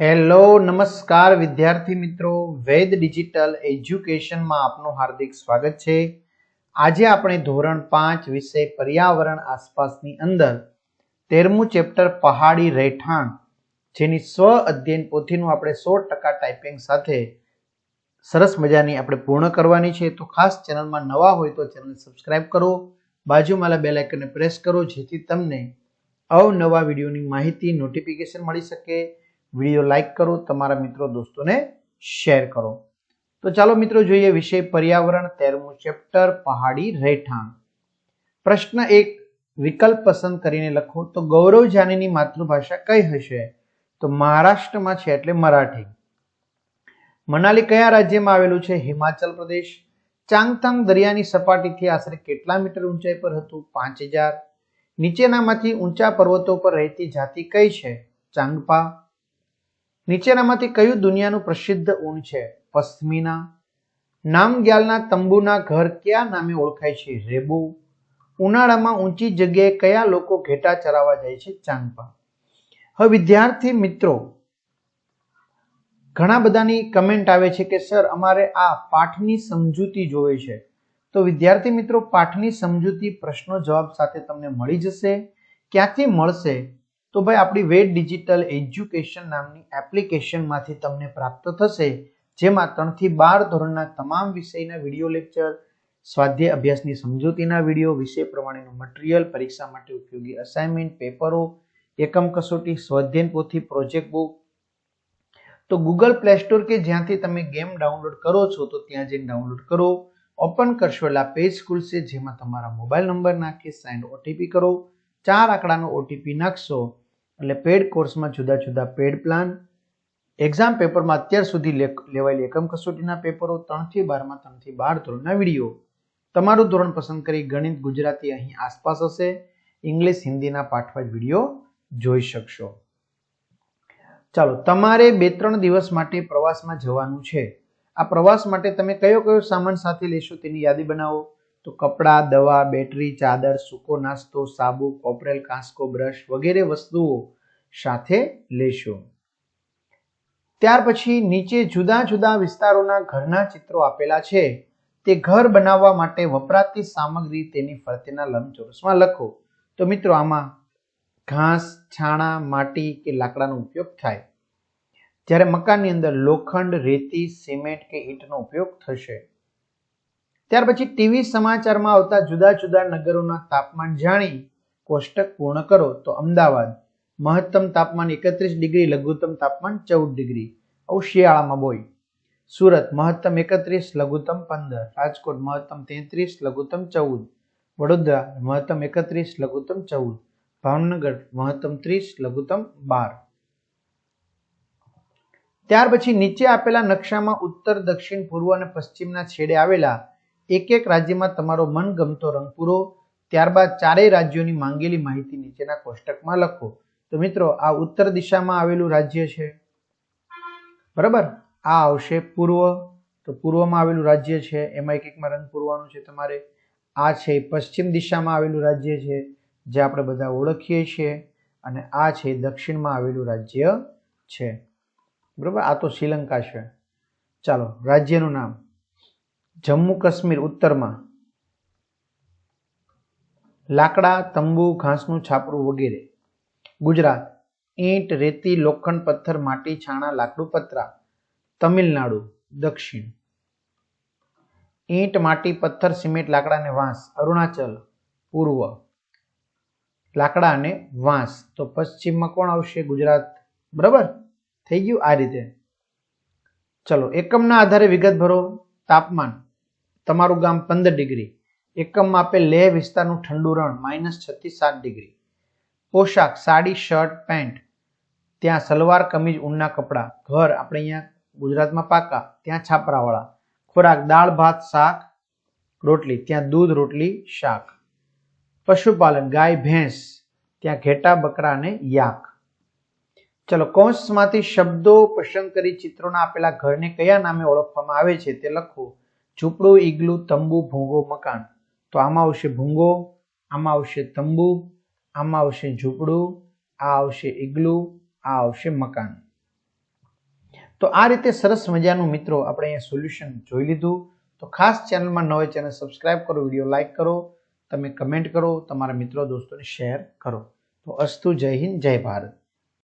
Hello, નમસ્કાર વિદ્યાર્થી મિત્રો. વેદ ડિજિટલ એજ્યુકેશનમાં આપનું હાર્દિક સ્વાગત છે. આજે આપણે ધોરણ પાંચ વિષય પર્યાવરણ આસપાસની અંદર તેરમું ચેપ્ટર પહાડી રહેઠાણ, જેની સ્વ અધ્યયન પોથીનું આપણે સો ટકા ટાઈપિંગ સાથે સરસ મજાની આપણે પૂર્ણ કરવાની છે. તો ખાસ ચેનલમાં નવા હોય તો ચેનલને સબસ્ક્રાઇબ કરો, બાજુમાં બેલ આઇકનને પ્રેસ કરો, જેથી તમને અવનવા વિડીયોની માહિતી, નોટિફિકેશન મળી શકે. વીડિયો લાઈક કરો, તમારા મિત્રો દોસ્તોને શેર કરો. તો ચાલો મિત્રો જોઈએ વિષય પર્યાવરણ તેરમું ચેપ્ટર, પહાડી રહેઠાણ. પ્રશ્ન એક, વિકલ્પ પસંદ કરીને લખો. તો ગૌરવ જાનીની માતૃભાષા કઈ હશે? તો મહારાષ્ટ્રમાં છે એટલે મરાઠી. મનાલી કયા રાજ્યમાં આવેલું છે? હિમાચલ પ્રદેશ. ચાંગથાંગ દરિયાની સપાટીથી આશરે કેટલા મીટર ઊંચાઈ પર હતું? પાંચ હજાર. નીચેનામાંથી ઊંચા પર્વતો પર રહેતી જાતિ કઈ છે? ચાંગપા નીચેનામાંથી કયું દુનિયાનું પ્રસિદ્ધ ઊન છે? પશ્મિના. નામગ્યાલના તંબુના ઘર કયા નામે ઓળખાય છે? રેબુ. ઉનાળામાં ઊંચી જગ્યાએ કયા લોકો ઘેટા ચરાવવા જાય છે? ચાંગપા હવે વિદ્યાર્થી મિત્રો, ઘણા બધાની કમેન્ટ આવે છે કે, સર, અમારે આ પાઠની સમજૂતી જોવે છે. તો વિદ્યાર્થી મિત્રો, પાઠની સમજૂતી પ્રશ્નો જવાબ સાથે તમને મળી જશે. ક્યાંથી મળશે? તો ભાઈ, આપણી વેટ ડિજિટલ એજ્યુકેશન નામની એપ્લિકેશનમાંથી તમને પ્રાપ્ત થશે, જેમાં ત્રણથી બાર ધોરણના તમામ વિષયના વીડિયો લેક્ચર, સ્વાધ્યાય અભ્યાસની સમજૂતીના વીડિયો, વિષય પ્રમાણેનું મટીરિયલ, પરીક્ષા માટે ઉપયોગી અસાઇનમેન્ટ પેપરો, એકમ કસોટી, સ્વાધ્યાયન પોથી પ્રોજેક્ટ બુક તો ગૂગલ પ્લે સ્ટોર કે જ્યાંથી તમે ગેમ ડાઉનલોડ કરો છો, તો ત્યાં જઈને ડાઉનલોડ કરો. ઓપન કરશો એટલે પેજ ખુલશે, જેમાં તમારા મોબાઈલ નંબર નાખી સેન્ડ ઓટીપી કરો. ચાર આંકડાનો ઓટીપી નાખશો. એટલે પેડ કોર્સમાં જુદા જુદા પેડ પ્લાન એક્ઝામ પેપરમાં અત્યાર સુધી લેવાયેલી એકમ કસોટીના પેપરો ત્રણથી બારમાં, ત્રણથી બાર ધોરણના વીડિયો. તમારું ધોરણ પસંદ કરી ગણિત, ગુજરાતી અહીં આસપાસ હશે. ઇંગ્લિશ હિન્દીના પાઠવા વીડિયો જોઈ શકશો. ચાલો, તમારે બે, ત્રણ દિવસ માટે પ્રવાસમાં જવાનું છે. આ પ્રવાસ માટે તમે કયો કયો સામાન સાથે લેશો તેની યાદી બનાવો. તો કપડાં, દવા, બેટરી, ચાદર, સૂકો નાસ્તો, સાબુ, કોપરેલ, કાંસકો, બ્રશ વગેરે વસ્તુઓ સાથે લેશો. ત્યાર પછી નીચે જુદા જુદા વિસ્તારોના ઘરના ચિત્રો આપેલા છે. તે ઘર બનાવવા માટે વપરાતી સામગ્રી તેની ફરતેના લંબચોરસમાં લખો. તો મિત્રો, આમાં ઘાસ, છાણા, માટી કે લાકડાનો ઉપયોગ થાય. જ્યારે મકાનની અંદર લોખંડ, રેતી, સિમેન્ટ કે ઈંટનો ઉપયોગ થશે. ત્યાર પછી ટીવી સમાચારમાં આવતા જુદા જુદા નગરોના તાપમાન જાણી કોષ્ટક પૂર્ણ કરો. તો અમદાવાદ મહત્તમ તાપમાન એકત્રીસ ડિગ્રી, લઘુત્તમ તાપમાન ચૌદ ડિગ્રી. આવું શિયાળામાં બોય. સુરત, મહત્તમ એકત્રીસ, લઘુત્તમ પંદર. રાજકોટ, મહત્તમ તેત્રીસ, લઘુત્તમ ચૌદ. વડોદરા, મહત્તમ એકત્રીસ, લઘુત્તમ ચૌદ. ભાવનગર, મહત્તમ ત્રીસ, લઘુત્તમ બાર. ત્યાર પછી નીચે આપેલા નકશામાં ઉત્તર, દક્ષિણ, પૂર્વ અને પશ્ચિમના છેડે આવેલા એક એક રાજ્યમાં તમારો મનગમતો રંગ પૂરો. ત્યારબાદ ચારેય રાજ્યોની માંગેલી માહિતી નીચેના કોષ્ટકમાં લખો. તો મિત્રો, આ ઉત્તર દિશામાં આવેલું રાજ્ય છે. બરાબર? આ આવશે પૂર્વ. તો પૂર્વમાં આવેલું રાજ્ય છે. એમાં એક એકમાં રંગ પૂરવાનું છે તમારે. આ છે પશ્ચિમ દિશામાં આવેલું રાજ્ય છે, જે આપણે બધા ઓળખીએ છીએ. અને આ છે દક્ષિણમાં આવેલું રાજ્ય છે. બરાબર? આ તો શ્રીલંકા છે. ચાલો, રાજ્યનું નામ. જમ્મુ કાશ્મીર ઉત્તરમાં. લાકડા, તંબુ, ઘાસનું છાપરું વગેરે. ગુજરાત. ઈંટ, રેતી, લોખંડ, પથ્થર, માટી, છાણા, લાકડું, પતરા. તમિલનાડુ, દક્ષિણ. ઈંટ, માટી, પથ્થર, સિમેન્ટ, લાકડા અને વાંસ. અરુણાચલ, પૂર્વ. લાકડા અને વાંસ. તો પશ્ચિમમાં કોણ આવશે? ગુજરાત. બરાબર? થઈ ગયું આ રીતે. ચલો, એકમના આધારે વિગત ભરો. તાપમાન. તમારું ગામ પંદર ડિગ્રી. એકમમાં આપેલ લેહ વિસ્તારનું ઠંડુ રણ માઇનસ છત્રીસ સાત ડિગ્રી. પોશાક, સાડી, શર્ટ, પેન્ટ. ત્યાં સલવાર, કમીજ, ઊનના કપડાં. ઘર આપણે અહીંયા ગુજરાતમાં પાકા, ત્યાં છાપરાવાળા. ખોરાક, દાળ, ભાત, શાક, રોટલી. ત્યાં દૂધ, રોટલી, શાક. પશુપાલન, ગાય, ભેંસ. ત્યાં ઘેટા, બકરા અને યાક. ચલો, કૌંસમાંથી શબ્દો પસંદ કરી ચિત્રોના આપેલા ઘરને કયા નામે ઓળખવામાં આવે છે તે લખો. ઝૂંપડું, ઈગલું, તંબુ, ભૂંગો, મકાન. તો આમાં આવશે ભૂંગો, આમાં આવશે તંબુ આમાં આવશે ઝૂંપડું, આ આવશે ઇગલું આ આવશે મકાન. તો આ રીતે સરસ મજાનું મિત્રો આપણે અહીંયા સોલ્યુશન જોઈ લીધું. તો ખાસ ચેનલમાં ન હોય ચેનલ સબસ્ક્રાઇબ કરો વીડિયો લાઇક કરો, તમે કમેન્ટ કરો, તમારા મિત્રો, દોસ્તોને શેર કરો. તો અસ્તુ જય હિન્દ, જય ભારત.